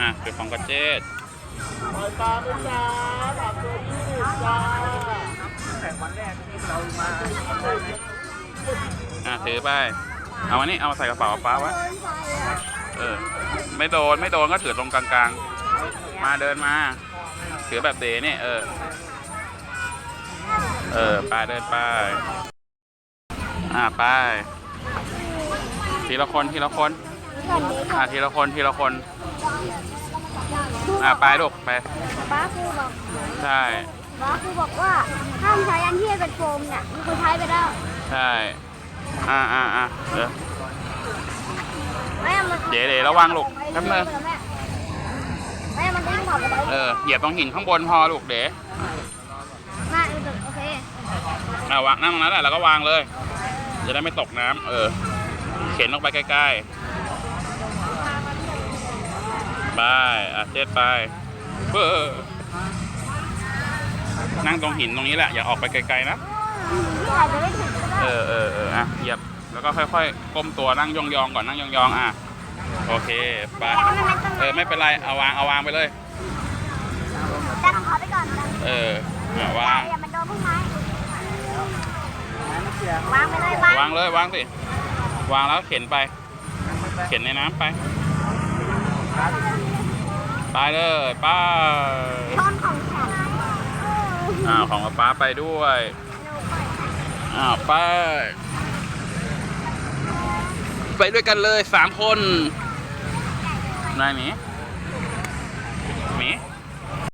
อะคือของกระเจดปล่อยปลาไปจ้าสามตัวยี่สิบจ้าแต่วันแรกที่เรามาอะถือไป เอาอันนี้เอามาใส่กระเป๋าป้าไว้โดนไฟอะเออ ไม่โดนไม่โดนก็ถือตรงกลางๆ มาเดินมา ถือแบบเดนี่เออ เออไปเดินไปอ่าไปทีละคนทีละคน แบบนี้อ่าทีละคนทีละคนอ่าไปลูกไปป้าครูบอกใช่ป้าครูบอกว่าห้ามใช้อันที่เป็นโฟมเนี่ยมีคนใช้ไปแล้วใช่อ่าอ่าอ่าเดี๋ยว แม่มันเดี๋ยวเดี๋ยวระวังลูกแป๊บนึง แม่มันวิ่งผ่านไปแล้วเออเหยียบตรงหินข้างบนพอลูกเดี๋ยวน่าโอเคอ่าวางนั่งตรงนั้นแหละแล้วก็วางเลย จะได้ไม่ตกน้ำเออ เข็นออกไปใกล้ๆ ไปอะเจ็ดไปเบ้อนั่งตรงหินตรงนี้แหละ อย่าออกไปไกลๆนะที่อาจจะไม่ถึงก็ได้เออเออเอออะเหยียบแล้วก็ค่อยๆก้มตัวนั่งยองๆก่อนนั่งยองๆอะโอเคไปเออไม่เป็นไรเอาวางเอาวางไปเลยดันของเขาไปก่อนดันเอออะวางอย่ามันโดนพุ่มไม้วางไปเลยวางวางเลยวางสิวางแล้วเข็นไป เข็นในน้ำไป ไปเลยไป้าช้อนของฉันอ้าวของป้าไปด้วยอ้าวไปไปด้วยกันเลยสามคนนายหนีเ